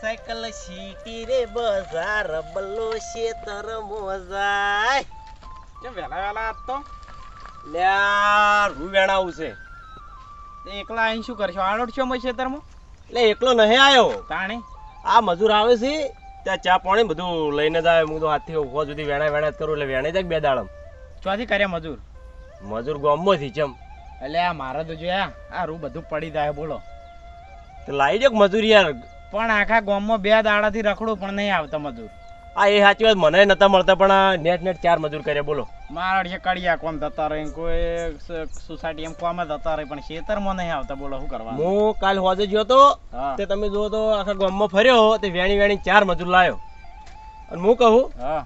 Cycle city રે બજાર બલ્લો શેતર મોજાય. કેમ વહેલા આજ તો? લ્યા રૂ વેણાવું છે. એકલા અહીં શું કરશો? આડોડ છો મેં ખેતરમાં એટલે એકલો નહીં આવ્યો તાણે? આ મજૂર આવે છે ત્યાં ચા પાણી બધું લઈને જ આવે હું તો હાથથી ઊભો સુધી વેણા વેણા કરું એટલે વેણે જાય બે દાડમ. ચોથી કર્યા મજૂર? મજૂર ગામમાંથી ચમ એટલે આ મારા તો જોયા આ રૂ બધું પડી જાય બોલો. તો લાવી દે મજૂર યાર. પણ આખા ગામમાં બે દાડાથી રખડું પણ નહીં આવતા મજૂર. આ એ સાચી વાત. મને નતા મળતા પણ નેટ નેટ ચાર મજૂર કરે બોલો. મારા અડીએ કડિયા કોમ થતા રહે કોઈ સોસાયટી એમ કોમ થતા રહે પણ ખેતરમાં નહીં આવતા બોલો શું કરવા હું કાલ હોજે ગયો તો તે તમે જુઓ તો આખા ગામમાં ફર્યો તે વેણી વેણી ચાર મજૂર લાવ્યો અને હું કહું હા.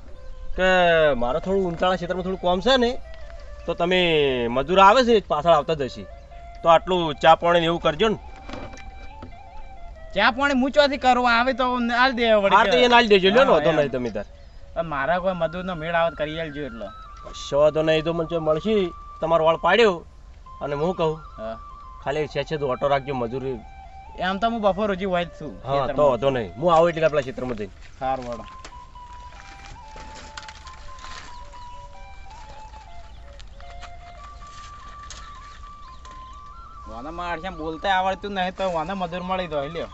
કે મારે થોડું ઊંચાળા ક્ષેત્રમાં થોડું કોમ છે ને તો તમે મજૂર આવે છે પાછળ આવતા જ હશે તો આટલું ચા પાણી ને એવું કરજો ને. ચા પાણી મૂચવાથી કરવા આવે તો આલ દે હા તો એને આલી દેજો. લ્યો ને હા, નહીં તમે તાર. મારા કોઈ મજૂરનો મેળ આવત કરી આલજો એટલો. શો તો નહીં તો મને જો મળશે. તમારો વાળ પાડ્યો અને હું કહું ખાલી છે છે તો ઓટો રાખજો મજૂરી. એમ તો હું બપોર હજી છું હા તો. વાંધો નહીં. હું આવું એટલે આપણા ક્ષેત્રમાં જઈને. સારું વડો વાના માણસે બોલતા આવડતું નહીં તો મને મજૂર મળી દો લ્યો.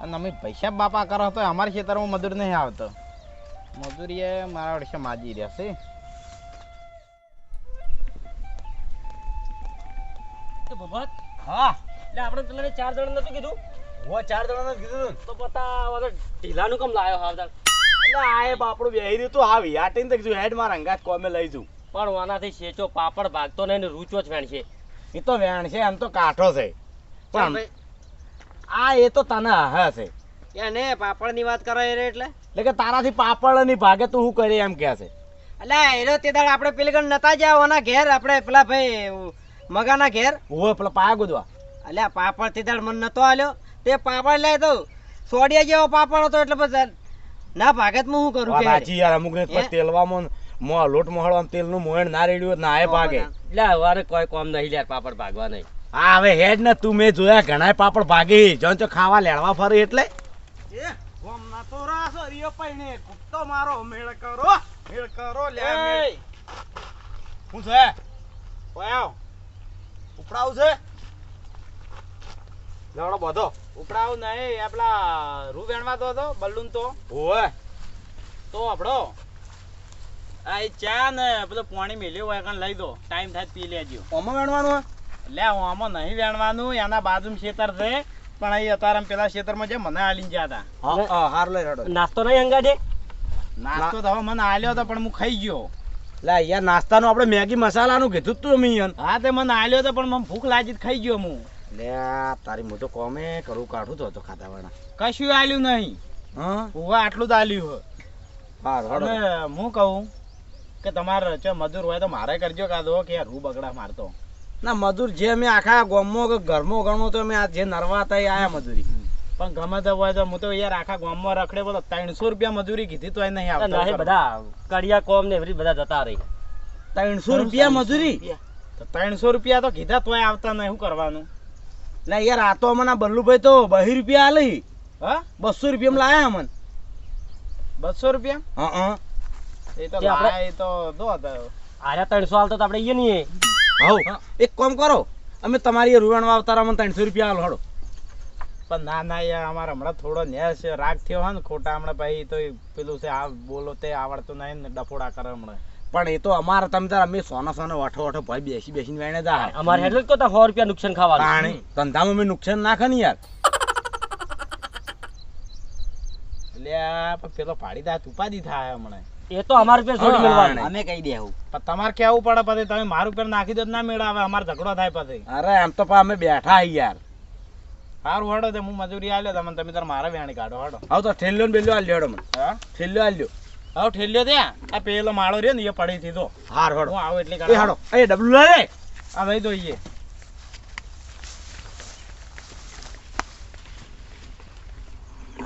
અને અમે પૈસા બાપા કરો તો અમારા ખેતરમાં મજૂર નહીં આવતો. મજૂરી એ મારા વર્ષે માજી રહ્યા છે. હા. એટલે આપણે ચાર જણ નતું કીધું? હું ચાર જણા કીધું તો. પતા ઢીલાનું કેમ લાયો હાવદાર એટલે આ એ બાપડું બેહી રહ્યું તું. આવી આટીને હેડ મારા અંગાત કોમે લઈ જઉં. પણ આનાથી શેચો પાપડ ભાગતો નહીં રૂચો જ વેણ છે એ તો વેણ છે એમ તો કાઠો છે. પણ આ એ તો તને હા છે. એને પાપડની વાત કરે એટલે? એટલે કે તારાથી પાપડની ભાગે તું શું કરી એમ કે છે. એટલે એનો તે દાડ આપણે પેલગણ નતા જાવ ઓના ઘેર આપણે પેલા ભાઈ મગાના ઘેર. ઓવે પેલા પાયા ગુદવા. અલ્યા પાપડ તે દાડ મને નતો આલ્યો. તે પાપડ લાય તો સોડિયા જેવો પાપડ હતો એટલે પછી ના ભાગત હું શું કરું યાર અમુક ને? તેલવામાં મો લોટ મોહળવામાં તેલનું મોહણ ના રેડ્યું ના એ ભાગે. એટલે હવારે કોઈ કોમ નહીં લે પાપડ ભાગવા નહીં. હા હવે હેડ ને તું મેં જોયા ઘણા પાપડ ભાગી. જો તો ખાવા લેડવા ફરી એટલે. મારો મેળ કરો મેળ કરો લે હું છે? ઓયો ઉપડાવ છે? લેવડો બધો. ઉપડાવ નહીં આપલા રૂ વેણવા તો હતો બલ્લુન તો. ઓય. તો આપણો આ ચા ને બધું પાણી મેલ્યું હોય કાન લઈ દો. ટાઈમ થાય પી લેજો. ઓમાં વેણવાનું એટલે આમાં નહીં વેણવાનું. એના બાજુમાં ખેતર છે. પણ અહીં અત્યારે આમ પેલા ખેતરમાં જે મને આલીને ગયા હતા. હાર લઈ રડો. નાસ્તો નહીં અંગાજે નાસ્તો તો હવે મને આલ્યો હતો પણ હું ખાઈ ગયો. લે યાર નાસ્તાનું આપણે મેગી મસાલાનું કીધું તું અમે હા તે મને આલ્યો તો પણ મને ભૂખ લાગી તો ખાઈ ગયો હું. લે તારી મોટો કોમે કરું કાઢું તો ખાતા વાળા કશું આલ્યું નહીં. હા? આટલું જ આલ્યું અને હું કહું કે તમારે જો મજૂર હોય તો મારે કરજો કાદો કે રૂ બગડા મારતો. ના મજૂર જે અમે આખા ગામમાં કે ઘરમાં ગણો તો અમે આ જે નરવા હતા એ આયા મજૂરી. પણ ગમે તે હોય તો હું તો યાર આખા ગામમાં રખડે બોલો ત્રણસો રૂપિયા મજૂરી કીધી તો નહીં આવતા. બધા કડિયા કોમ ને એવરી બધા જતા રહી. ત્રણસો રૂપિયા મજૂરી? તો ત્રણસો રૂપિયા તો કીધા તોય આવતા નહીં શું કરવાનું? ના યાર આ તો અમને બલ્લુભાઈ તો બહી રૂપિયા આલી. હા? બસો રૂપિયા લાયા અમન. બસો રૂપિયા? હા. એ તો દો હતા આર્યા ત્રણસો હાલતો તો આપણે ઈએ નહીં હવ એક કામ કરો. અમે તમારી રૂવાણ વાવતારા ત્રણસો રૂપિયા આલો હડો પણ ના ના યાર અમારે હમણાં થોડો ન્યાસ રાગ થયો હોય ને ખોટા હમણાં ભાઈ તો પેલું છે આ બોલો તે આવડતું નહીં ને ડફોડા કરે હમણાં. પણ એ તો અમારે તમે તાર અમે સોના સોના વઠો વઠો ભાઈ બેસી બેસીને વેણે અમારે હેડલ કોતા સો રૂપિયા નુકસાન ખાવાનું. પાણી ધંધામાં અમે નુકસાન નાખે ને યાર. એટલે પેલો પાડી દા ઉપાધિ થાય હમણાં. એ તો અમારે રૂપિયા છોડી મેળવાનું. અમે કહી દેવું. પણ તમારે કેવું પડે પછી? તમે મારું ઉપર નાખી દો ના મેળાવે અમારે ઝઘડો થાય પછી. અરે આમ તો પા અમે બેઠા હી યાર. સારું હડો તે હું મજૂરી આલ્યો તમને તમે તાર મારે વેણી કાઢો હડો. હવે તો ઠેલ્યો ને બેલ્યો આલ્યો હડો મને. હા? ઠેલ્યો આલ્યો. હવે ઠેલ્યો ત્યાં આ પેલો માળો રહ્યો ને એ પડી દીધો હાર હડો. હું આવું એટલે એ હડો એ ડબલું લે. આ ભાઈ દોઈએ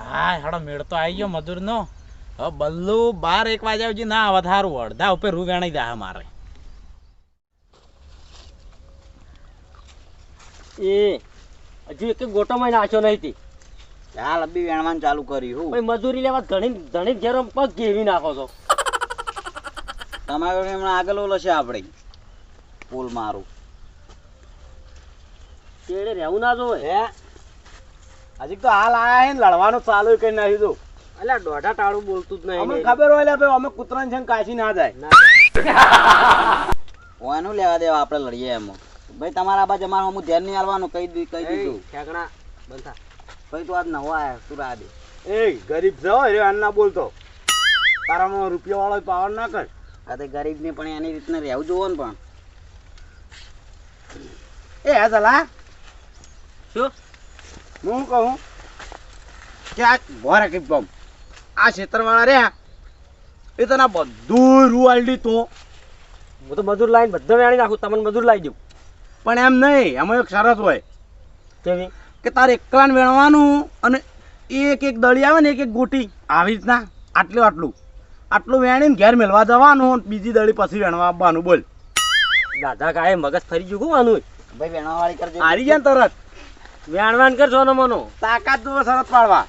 હા હડો મેળ તો આવી ગયો મજૂર નો હવે બલ્લુ બાર એક વાગ્યા સુધી ના આવે થારું અડધા ઉપર રૂ વેણી દે મારે. એ હજુ એક ગોટો માં નાખ્યો નહીં તી. ચાલ અબી વેણવાનું ચાલુ કર્યું ભાઈ મજૂરી લેવા ધણી ધણી ઘેર પગ ઘેવી નાખો છો? તમારે હમણાં આગળ ઓલો છે આપણે પુલ મારું. તેડે રહેવું ના જોવે? હે? હજી તો હાલ આયા હે ને લડવાનું ચાલુ કરી નાખ્યું તું. અલ્યા દોઢા ટાળું બોલતું જ નહીં અમને ખબર હોય લે ભાઈ અમે કૂતરાને છે ને કાશી ના જાય. ઓનું લેવા દેવા આપણે લડીએ એમ. ભાઈ તમારા બાજુ અમારે હું ધ્યાન નહીં આલવાનું કહી દી કહી દીધું. ઠેકણા બંધા ભાઈ તું આજ નવો આયા તું રાહ દે એ ગરીબ છો રે અન્ન ના બોલતો. તારામાં રૂપિયા વાળો પાવર ના કર. આ તે ગરીબ ને પણ એની રીતના રહેવું જોવો ને પણ. એ હા સલા. શું? હું કહું? કે આ ભોરે કે બમ આ ક્ષેત્રવાળા રહ્યા. એ તને બધું રૂવાલડી તો. હું તો મજૂર લાવીને બધા વેણી નાખું તમને મજૂર લાવી દઉં. પણ એમ નહીં એમાં એક શરત હોય કેવી? કે તારે એકલાને વેણવાનું અને એક એક દળી આવે ને એક એક ગોટી. આવી રીતના આટલું આટલું. આટલું વેણીને ઘેર મેળવા જવાનું બીજી દળી પછી વેણવા આવવાનું બોલ. દાદા કાંઈ મગજ ફરી ગયું આનું? ભાઈ વેણવાળી વાળી કરજો. હારી જાય ને તરત. વેણવાન કરજો ને મનો. તાકાત શરત પાડવા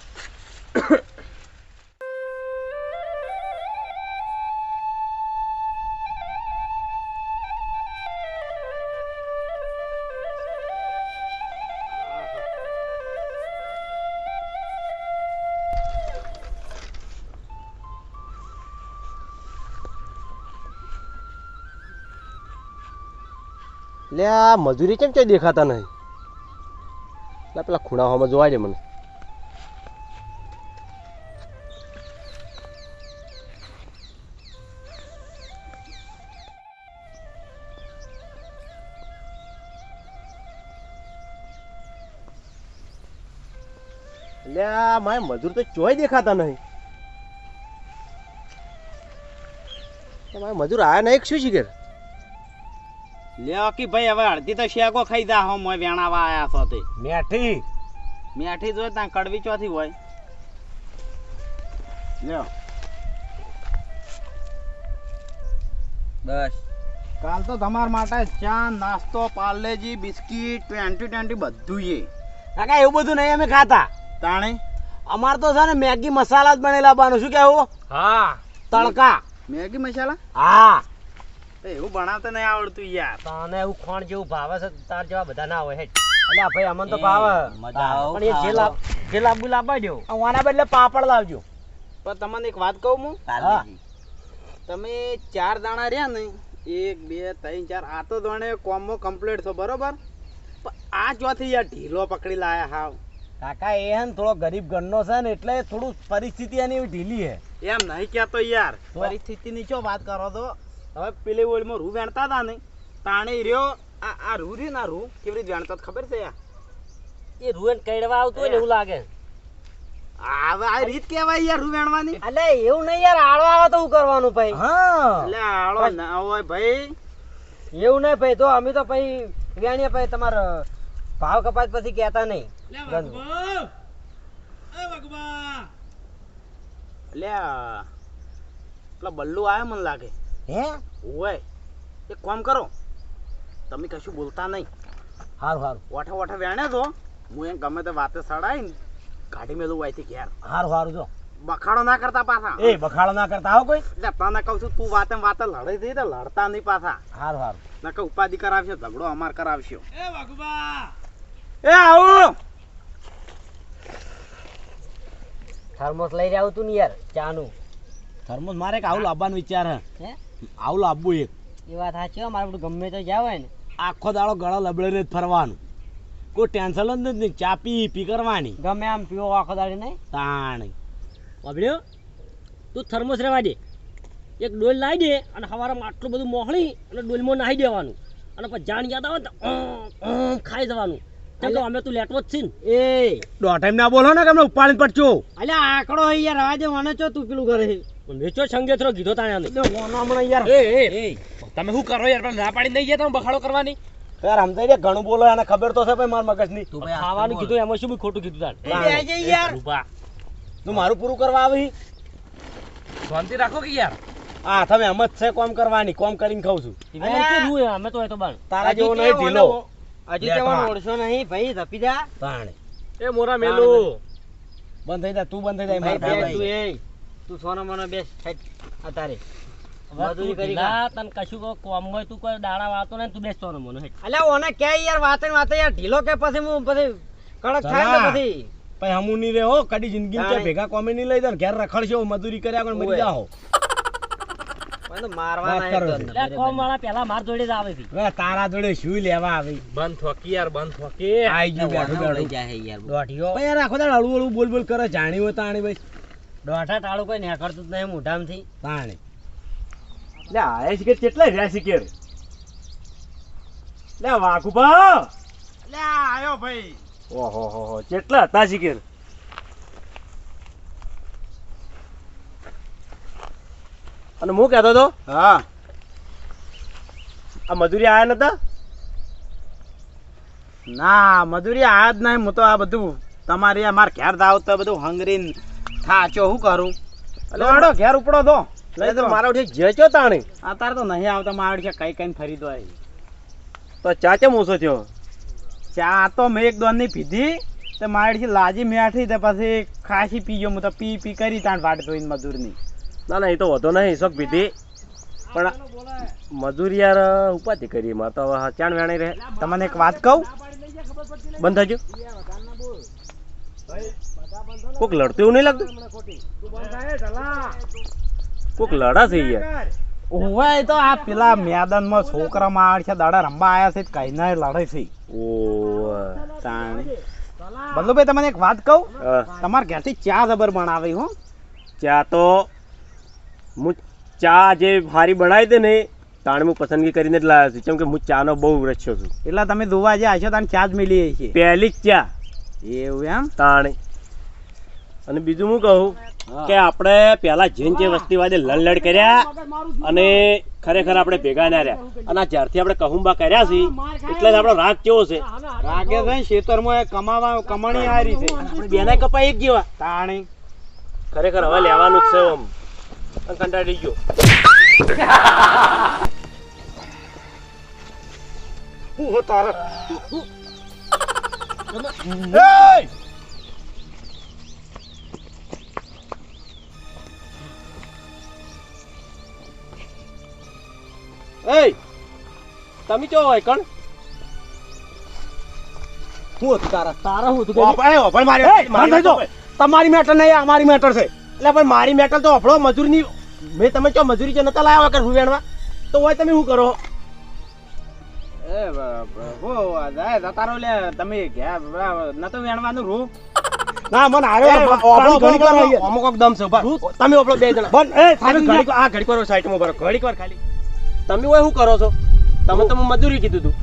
લે આ મજૂરી કેમ ક્યાંય દેખાતા નહીં? એટલે પેલા ખૂણાઓમાં જોવાય દે મને. એટલે મારે મજૂર તો ચોય દેખાતા નહીં. મારે મજૂર આયા નહીં શું છે લ્યો કે ભાઈ હવે અડધી તો શેકો ખાઈ જા હો મોય વેણાવા આયા છો તે. મેઠી. મેઠી જોઈ ત્યાં કડવી ચોથી હોય. લ્યો. બસ. કાલ તો તમારા માટે ચા નાસ્તો પાર્લેજી બિસ્કિટ ટ્વેન્ટી ટ્વેન્ટી બધું છે કાકા એવું બધું નહીં અમે ખાતા. તાણે? અમાર તો છે ને મેગી મસાલા જ બનેલા બાનું શું કેવું હા. તડકા. મેગી મસાલા? હા. એ એવું બનાવતા નહીં આવડતું યાર. તને એવું ખોણ જેવું ભાવે છે તાર જેવા બધા ના હોય હેઠ. અલ્યા ભાઈ અમને તો ભાવે. પણ એ જે લાવ જે લાવવું લાવવા દો આના બદલે પાપડ લાવજો. પણ તમને એક વાત કહું હું? તમે ચાર દાણા રહ્યા ને એક બે ત્રણ ચાર આ તો ધોણે કોમો કમ્પ્લીટ છો બરોબર? પણ આ ચોથી યાર ઢીલો પકડી લાયા હાવ. કાકા એ હે ને થોડો ગરીબ ઘરનો છે ને એટલે થોડું પરિસ્થિતિ એની ઢીલી હે. એમ નહીં કહેતો યાર? પરિસ્થિતિની શું વાત કરો તો? હવે પેલી ઓળમાં રૂ વેણતા હતા ને તાણે રહ્યો આ આ રૂ રહ્યું ના રૂ કેવી રીતે વેણતા ખબર છે યાર એ રૂએન કઈડવા આવતું હોય ને એવું લાગે. આ આ રીત કેવાય યાર રૂ વેણવાની. અલે એવું નહીં યાર આળો આવે તો શું કરવાનું ભાઈ? હા. એટલે આળો ના હોય ભાઈ. એવું નહીં ભાઈ તો અમે તો ભાઈ વ્યાણીએ ભાઈ તમારો ભાવ કપાત પછી કહેતા નહીં. એટલે આ પેલા બલ્લુ આવે મને લાગે. હે? ઓય એક કામ કરો. તમે કશું બોલતા નહીં. હારું હારું. ઓઠા ઓઠા વેણે તો હું એમ ગમે તે વાતે સડાઈને કાઢી મેલું હોય ઘેર. હારું હારું જો. બખાડો ના કરતા પાછા. એ બખાડો ના કરતા આવો કોઈ? એટલે તને કહું છું તું વાતે વાતે લડાઈ થઈ તો લડતા નહીં પાછા. હારું હારું. નકર ઉપાધિ કરાવશે ઝઘડો અમાર કરાવશે. એ આવું! થર્મોસ લઈ જાવ તું ને યાર ચાનું. થર્મોસ મારે એક આવું લાવવાનું વિચાર હે. હે? આવું લાવવું એક. એ વાત સાચી હો, મારે બધું ગમે તો જાવ હોય ને. આખો દાડો ગળા લબડે જ ફરવાનું. કોઈ ટેન્શન જ નથી ચા પી પી કરવાની. ગમે આમ પીવો આખો દાડી નહીં. તાણ. બાબડ્યો તું થર્મોસ રહેવા દે. એક ડોલ લાવી દે અને સવારમાં આટલું બધું મોહળી અને ડોલમાં નાહી દેવાનું. અને પછી જાણ યાદ આવે તો ખાઈ જવાનું. કેમ અમે તું લેટવો જ છે ને. એ. દોઢ ના બોલો ને કે અમને ઉપાડીને પડજો અલ્યા આંકડો યાર દે મને છો તું પેલું કરે વેચો સંગે થરો કીધો તાણે હમણાં યાર એ એ તમે શું કરો યાર ના પાડી નહીં ગયા તમે બખાડો કરવાની યાર સમજાય રે ઘણું બોલો એને ખબર તો છે ભાઈ મારા મગજની તું ખાવાનું કીધું એમાં શું ખોટું કીધું તાણ યાર. તું મારું પૂરું કરવા આવી શાંતિ રાખો કે યાર હા તમે એમ જ છે કોમ કરવાની કોમ કરીને ખાવ છું અમે તો એ તો તારા જેવો નહીં ઢીલો હજી લેટવા. ઓળશો નહીં ભાઈ ધપી જા તાણે એ મોરા મેલું બંધ થઈ જા તું બંધ થઈ ભાઈ, જાય ભાઈ તું એ. તું સોનો મોનો બેસ અત્યારે મજૂરી કરી ઢીલા, તને કશું કોઈ કોમ હોય તું કોઈ દાડા વાતો ને તું બેસતો ને મને હેઠ. અલ્યા ઓને કે યાર વાતે ને વાતે યાર ઢીલો કે પછી હું પછી કડક થાય ને પછી. પછી હમુ નહીં રે હો કડી જિંદગી તાણે. ભેગા કોમે લઈ દે ઘેર રખડશો મજૂરી કર્યા આગળ મરી. જાઓ. મને તો મારવાના વાત કરો એક છો. દોરને. એટલે કોમ વાળા પેલા માર જોડે જ આવે તારા જોડે શું લેવા આવી? બંધ થોકી યાર બંધ થોકી. આઈ ગયું બેઠું યાર. આખો દાડો હળવું હળવું બોલ બોલ કરે જાણ્યું હોય તાણી ભાઈ. દોઢા ટાળું કોઈ નીકળતું જ નહીં મોઢામાંથી પાણી. લે આયા શિખર કેટલા રહ્યા શિખર લે વાઘુબા લે આયો ભાઈ. ઓહો હો હો કેટલા હતા શિખર અને હું કહેતો હતો હા. આ મજૂરી આયા નતા? ના મજૂરી આયા જ નહીં હું તો આ બધું તમારી આ માર ઘેર દાવ તો બધું હંગરીન થાચો શું કરું? આડો ઘેર ઉપડો તો લઈ તો મારા ઉઠી જે ચો તાણી. અત્યારે તો નહીં આવતા મારા છે કઈ કઈ ફરી દો તો ચા કેમ ઓછો થયો? ચા તો મેં એક દોનની પીધી તે મારી લાજી મેઠી તે પછી ખાસી પી ગયો હું તો પી પી કરી તાણ વાટ જોઈને મજૂરની. ના ના એ તો વધો નહીં શોખ પીધી. પણ મજૂર યાર ઉપાધિ કરી માં તો ચાણ વેણાઈ રહે. તમને એક વાત કહું? બંધ થજો કોક લડતું એવું નહીં લાગતું? કોક લડા છે યાર. ઓવે તો આ પેલા મેદાનમાં છોકરા માર છે દાડા રમવા આયા છે કઈ ના લડે છે. ઓ તાણ. બદલુભાઈ તમને એક વાત કહું. તમારા ઘેરથી ચા જબર બનાવી હો. ચા તો હું ચા જે હારી બનાવી દે ને તાણે હું પસંદગી કરીને જ લાવ્યો છું. કેમ કે હું ચાનો બહુ રચ્યો છું. એટલે તમે ધોવા જે આશો તાને ચા જ મેલી છે. પહેલી જ ચા. એવું એમ? તાણે. અને બીજું હું કહું કે આપણે પહેલા જેન જે વસ્તીવાદે લડલડ લડ કર્યા અને ખરેખર આપણે ભેગા ના રહ્યા. અને જ્યારથી આપણે કહુંબા કર્યા છે એટલે જ આપણો રાગ કેવો છે? રાગે છે ખેતરમાં કમાવા કમાણી આ છે આપણે બેના કપા એક જેવા. તાણી. ખરેખર હવે લેવાનું જ છે આમ. અને કંટાળી ગયો. હું તારે. એ તમે ચો હોય કણ હું તારા તારા હું તમારી મેટર નહીં અમારી મેટર છે એટલે પણ મારી મેટર તો અફળો મજૂરની મેં તમે ચો મજૂરી ચો નતા લાવ્યા વગર વેણવા તો હોય તમે શું કરો એ હો જાય તારો લે તમે ઘેર નતો વેણવાનું રૂ ના મને અમુક અમુક દમ છે તમે ઓપડો બે જણા બંધ એ તમે ઘડીક આ વાર સાઈડમાં ભરો ઘડીક વાર ખાલી તમે હોય શું કરો છો? તમે તો મજૂરી કીધું તું.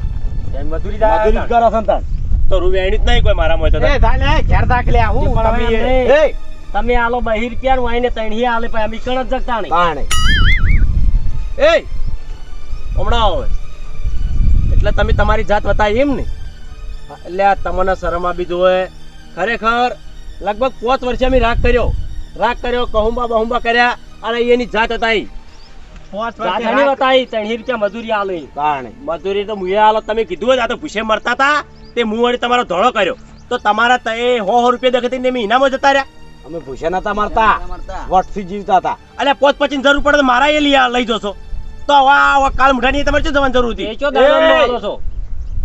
મજૂરી મજૂરી કરો સંતાન. તો રૂ એની જ નહીં કોઈ મારા મોય તો એ ધાલે ઘેર દાખલે આવું. પણ તમે એ- તમે આલો બહિર ક્યારનું આઈને તણહી આલે પછી અમે કણ જ જગતા નહીં એ! હમણાં આવે. એટલે તમે તમારી જાત બતાવી એમ ને? એટલે આ તમને શરમ આપી જોવે ખરેખર લગભગ પાંચ વર્ષે અમે રાગ કર્યો. રાગ કર્યો કહુંબા બહુંબા કર્યા અને એની જાત બતાવી. પોચ બતાવી તણહી રૂપિયા મજૂરી આલે. તાણે મજૂરી તો મુએ આલો તમે કીધું જ આ તો ભૂસે મરતા હતા તે મું વળી તમારો ધોળો કર્યો. તો તમારા એ હો હો રૂપિયા દેખતી ને એમ જતા રહ્યા. અમે ભૂસે નતા મારતા. વટથી જીવતા હતા એટલે પોચ પચીસ જરૂર પડે તો મારા એ લઈ જશો. તો હવે કાલ મુઠાની તમારે શું જવાની જરૂર હતી?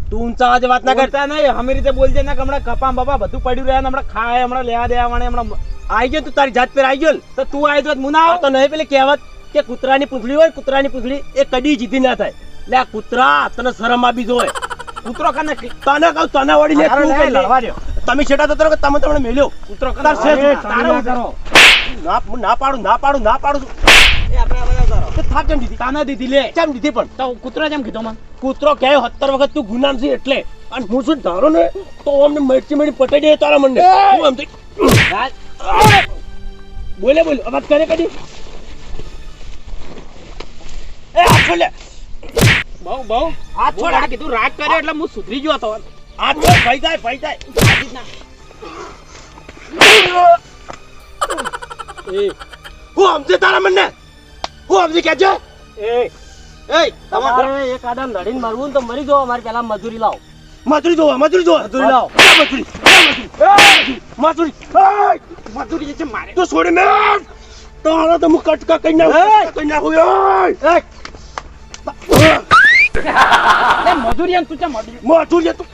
તું ઊંચા વાત ના કરતા નહીં અમે રીતે બોલજે ને હમણાં કપા બપા બધું પડ્યું રહ્યા હમણાં ખાય હમણાં લેવા દેવા વાળે હમણાં આઈ ગયો તું તારી જાત પર આવી ગયો તો તું આવી તો મુના તો નહીં પેલી કહેવત. કે કૂતરાની પૂંછડી હોય કૂતરાની પૂંછડી એ કદી જીતી ના થાય. એટલે આ કૂતરા તને શરમ આપી જોય કૂતરો કને તને કહું તને વળી લે તું કઈ લડવા. તમે છેટા તો તને તમે તમને મેલ્યો. કૂતરો કને તાર છે ના કરો. ના ના પાડું ના પાડું ના પાડું એ આપણે બધા કરો. તે થાપ કેમ દીધી? તાને દીધી લે. કેમ દીધી પણ? તો કૂતરો જેમ કીધો મને કૂતરો કહે સત્તર વખત તું ગુનામ છે એટલે. અને હું શું ધારો ને તો અમને મરચી મળી પટાઈ દે તારા મને હું એમ થઈ- બોલે બોલે અવાજ કરે કદી? એ છોડ બહુ બહુ. હાથ છોડ આ કીધું રાગ કર્યો એટલે હું સુધરી ગયો હતો. હાથ છોડ ભાઈ જાય ભાઈ જાય. એ. હું સમજે તારા મને હું સમજી કે એ. એ. તમારે એક આદમ લડીને મરવું ને તો મરી જાઓ. અમારી પેલા મજૂરી લાવો. મજૂરી જોવા મજૂરી જોવા. મજૂરી લાવો. મજૂરી મજૂરી મજૂરી છે મારે. તો છોડી મેં તારા તો હું કટકા કઈ નાખું કઈ નાખું એમ તું ચા મજૂરી મજૂરી તું.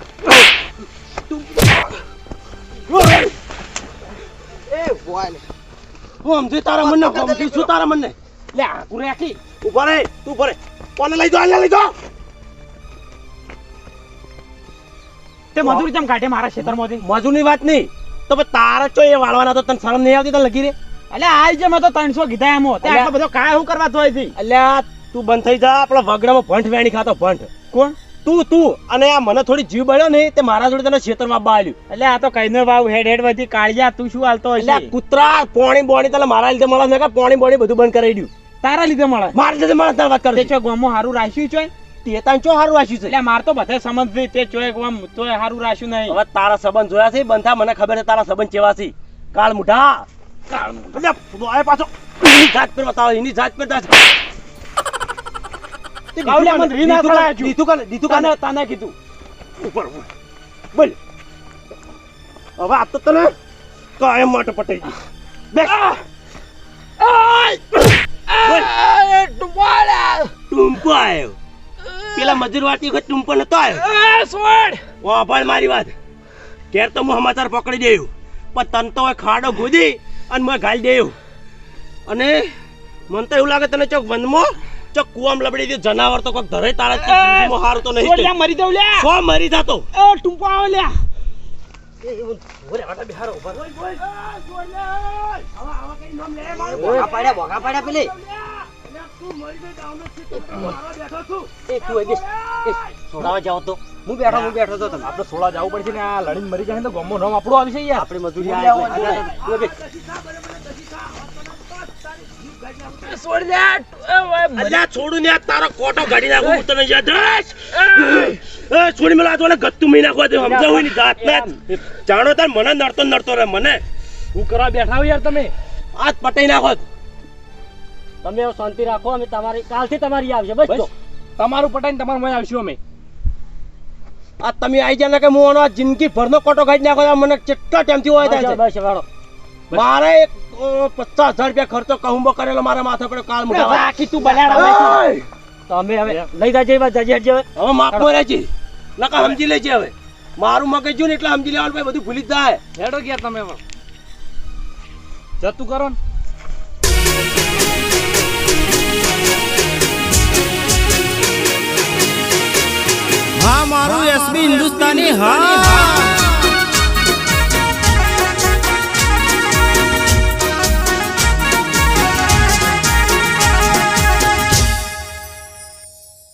હું સમજી તારા મનને સમજી છું તારા મનને. લે આ કુરે આખી રે તું ઊભા રે. કોને લઈ જાઓ આને લઈ જાઓ. તે મજૂરી જેમ કાઢે મારા ખેતરમાંથી? મજૂરની વાત નહીં. તો પછી તારા ચો એ વાળવાના તો તને શરમ નહીં આવતી તને લગી રે અલે આઈ જે મેં તો 300 કીધા એમ તે આટલો બધો કાય હું કરવા જોઈ અલ્યા તું બંધ થઈ જા આપણા વગડામાં ભંઠ વેણી ખાતો ભંઠ. કોણ? તું તું અને આ મને થોડી જીવ બળ્યો ને તે મારા જોડે તને ખેતરમાં બાળ્યું. એટલે આ તો કઈનો ભાવ હેડ હેડ બધી કાળિયા તું શું હાલતો એટલે કૂતરા પોણી બોણી તને મારા લીધે મળે છે. કે પોણી બોણી બધું બંધ કરાવી દઉં. તારા લીધે મળે? મારા લીધે મળે તારે વાત કરે ચો ગોમો સારું રાખ્યું છે? તે તાન ચો હારું રાખ્યું છે? એટલે માર તો બધે સંબંધ નહીં તે ચોય ગોમ તોય હારું રાખ્યું નહીં. હવે તારા સંબંધ જોયા છે? બંધા મને ખબર છે તારા સંબંધ કેવા છે. કાળ મુઢા કાળ મુઢા પાછો. જાત પર બતાવો એની જાત પર જાત તે કાવલિયા મને રીના દીધું છું. દીધું કાને? દીધું કાને? તને તને કીધું. ઉપર ઉપર બોલ. હવે આ તો તને કાયમ માટે પટાઈ ગઈ બેસ. ટૂંપો આવ્યો. પેલા મજૂર વાતી વખત ટુંપો નતો આવ્યો. ઓ ભાઈ મારી વાત. ઘેર તો હું સમાચાર પકડી દેવું પણ તન તો ખાડો ગોદી અને મેં ઘાલી દેવું અને મને તો એવું લાગે તને ચોક વનમાં ચોક કુવામ લબડી દે જનાવર તો કોક ધરે તારા જિંદગીમાં હારું તો નહીં લ્યા, મરી દઉં લ્યા. સો મરી જાતો. એ ટુંપો આવ લ્યા. ભોગા પાડ્યા ભોગા પાડ્યા પેલી. એ તું એ બેસ બેસ. છોડાવવા જાઓ તો. હું બેઠો હું બેઠો તો તમે આપણે સોળા જવું પડશે ને આ લડીને મરી જાય તો ગમો નામ આપણું આવશે યાર. આપણે મજૂરી આ આ એટલે- તું એ બેસ. અલ્યા છોડું ને તારો કોટો ગાડી નાખું હું તને યાદ એ છોડી મેલા તો ગત્તુ મી નાખવા દે સમજાવું ની જાત ને જાણો તાર મને નડતો નડતો રે મને. હું કરવા બેઠા યાર તમે. આજ પટાઈ નાખો. તમે શાંતિ રાખો અમે તમારી કાલથી તમારી આવશે બસ તમારું પટાઈને તમારું મય આવશું અમે. આ તમે આઈ જાય ને કે હું આનો આ જિંદગી ભરનો કોટો કાઢી નાખો મને કેટલા ટાઈમથી હોય બસ વાળો. મારે એક પચાસ હજાર રૂપિયા ખર્ચો કહુંબો કરેલો મારા માથા પડે કાલ હવે આખી તું બલાડા તમે અમે હવે લઈ જાજે જજે હટજે હવે. હવે માફમાં રહે છે નકા સમજી લેજે હવે. મારું મગજ જો ને એટલે સમજી લેવાનું ભાઈ બધું ભૂલી જ જાય. હેડો ગયા તમે પણ જતું કરો ને. હા મારું એસબી હિન્દુસ્તાની હા.